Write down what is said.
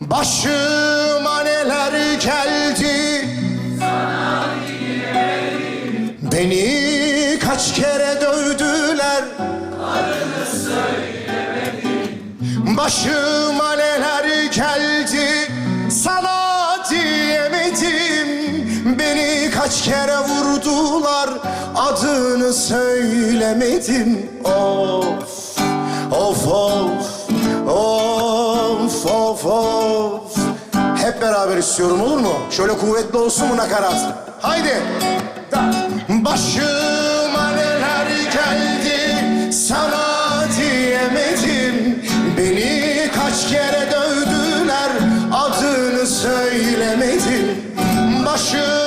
Başıma neler geldi? Beni kaç kere dövdüler? Başıma neler geldi? Sana diyemedim. Beni kaç kere vurdular? Adını söylemedim. Of of of. Hep beraber istiyorum olur mu? Şöyle kuvvetli olsun bu nakarat. Haydi. Da. Başıma neler geldi sana diyemedim. Beni kaç kere dövdüler adını söylemedim. Başıma